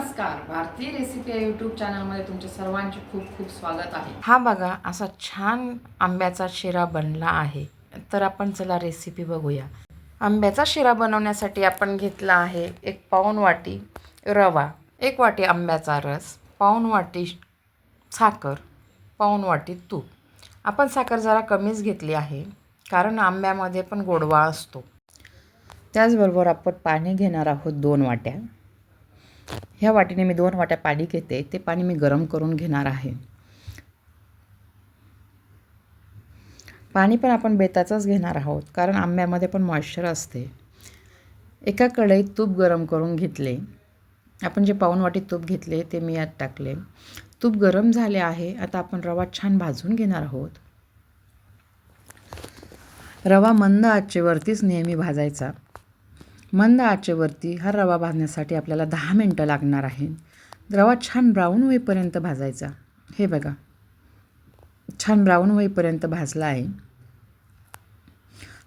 नमस्कार. भारतीय रेसिपी या यूट्यूब चॅनलमध्ये तुमचे सर्वांचे खूप खूप स्वागत आहे. हा बघा असा छान आंब्याचा शिरा बनला आहे. तर आपण चला रेसिपी बघूया. आंब्याचा शिरा बनवण्यासाठी आपण घेतला आहे एक पाऊण वाटी रवा एक वाटी आंब्याचा रस पाऊण वाटी साखर पाऊण वाटी तूप. आपण साखर जरा कमीच घेतली आहे कारण आंब्यामध्ये पण गोडवा असतो. त्याचबरोबर आपण पाणी घेणार आहोत दोन वाट्या. ह्या वाटीने मी दोन वाट्या पाणी घेते. ते पाणी मी गरम करून घेणार आहे. पाणी पण आपण बेताचंच घेणार आहोत कारण आंब्यामध्ये पण मॉइश्चर असते. एका कढईत तूप गरम करून घेतले. आपण जे पाऊन वाटी तूप घेतले ते मी यात टाकले. तूप गरम झाले आहे आता आपण रवा छान भाजून घेणार आहोत. रवा मंद आचेवरतीच नेहमी भाजायचा. मंद आचेवरती हा रवा भाजण्यासाठी आपल्याला दहा मिनटं लागणार आहे. रवा छान ब्राऊन होईपर्यंत भाजायचा. हे बघा. छान ब्राऊन होईपर्यंत भाजला आहे.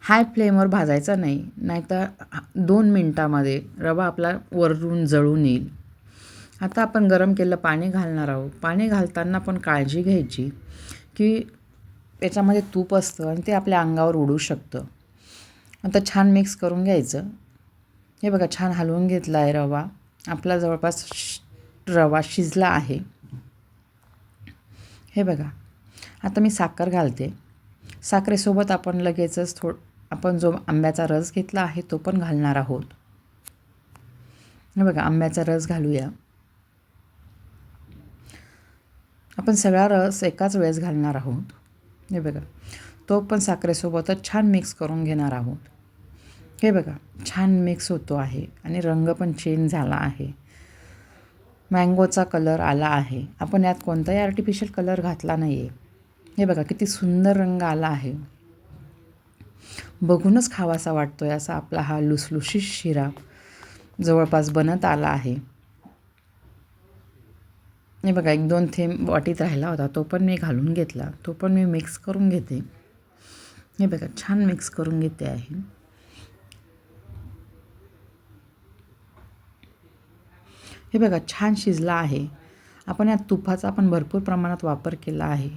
हाय फ्लेमवर भाजायचा नाही. नाहीतर दोन मिनटामध्ये रवा आपला वरून जळून येईल. आता आपण गरम केलं पाणी घालणार आहोत. पाणी घालताना पण काळजी घ्यायची की त्याच्यामध्ये तूप असतं आणि ते आपल्या अंगावर उडू शकतं. आता छान मिक्स करून घ्यायचं. हे बघा छान हलवून घेतला आहे रवा. आपला जवळपास श रवा शिजला आहे. हे बघा आता मी साखर घालते. साखरेसोबत आपण लगेचच थोड आपण जो आंब्याचा रस घेतला आहे तो पण घालणार आहोत. हे बघा आंब्याचा रस घालूया. आपण सगळा रस एकाच वेळेस घालणार आहोत. हे बघा तो पण साखरेसोबतच छान मिक्स करून घेणार आहोत. हे बघा छान मिक्स होतो आहे आणि रंग पण चेंज झाला आहे. मँगोचा कलर आला आहे. आपण यात कोणताही आर्टिफिशियल कलर घातला नाही आहे हे बघा किती सुंदर रंग आला आहे. बघूनच खावासा वाटतो आहे असा आपला हा लुसलुशीत शिरा जवळपास बनत आला आहे. हे बघा एक दोन थेंब वाटीत राहिला होता तो पण मी घालून घेतला. तो पण मी मिक्स करून घेते. हे बघा छान मिक्स करून घेते आहे. हे बघा छान शिजला आहे. आपण यात तुपाचा आपण भरपूर प्रमाणात वापर केला आहे.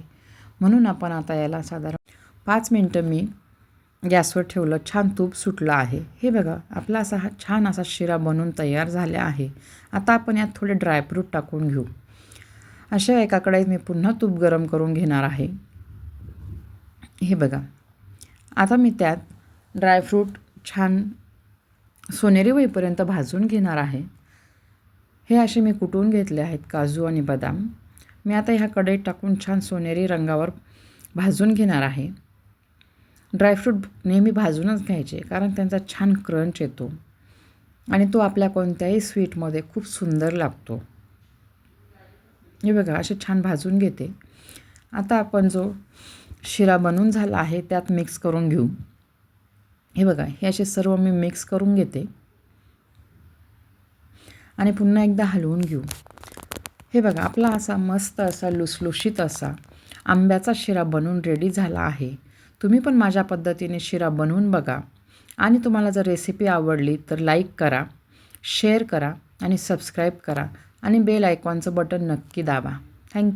म्हणून आपण आता याला साधारण पाच मिनटं मी गॅसवर ठेवलं छान तूप सुटलं आहे. हे बघा आपला असा हा छान असा शिरा बनवून तयार झाला आहे. आता आपण यात थोडे ड्रायफ्रूट टाकून घेऊ. अशा एका कढईत मी पुन्हा तूप गरम करून घेणार आहे. हे बघा आता मी त्यात ड्रायफ्रूट छान सोनेरी होईपर्यंत भाजून घेणार आहे. हे असे मी कुटून घेतले आहेत काजू आणि बदाम. मी आता ह्या कढईत टाकून छान सोनेरी रंगावर भाजून घेणार आहे. ड्रायफ्रूट नेहमी भाजूनच घ्यायचे कारण त्यांचा छान क्रंच येतो आणि तो आपल्या कोणत्याही स्वीटमध्ये खूप सुंदर लागतो. हे बघा असे छान भाजून घेते. आता आपण जो शिरा बनून झाला आहे त्यात मिक्स करून घेऊ. हे बघा हे असे सर्व मी मिक्स करून घेते. आणि पुन्हा एकदा हलवून घेऊ. हे बघा आपला असा मस्त असा लुसलुशीत असा आंब्याचा शिरा बनवून रेडी झाला आहे. तुम्ही पण माझ्या पद्धतीने शिरा बनवून बघा. आणि तुम्हाला जर रेसिपी आवडली तर लाईक करा शेअर करा आणि सबस्क्राईब करा. आणि बेल आयकॉनचं बटन नक्की दाबा. थँक्यू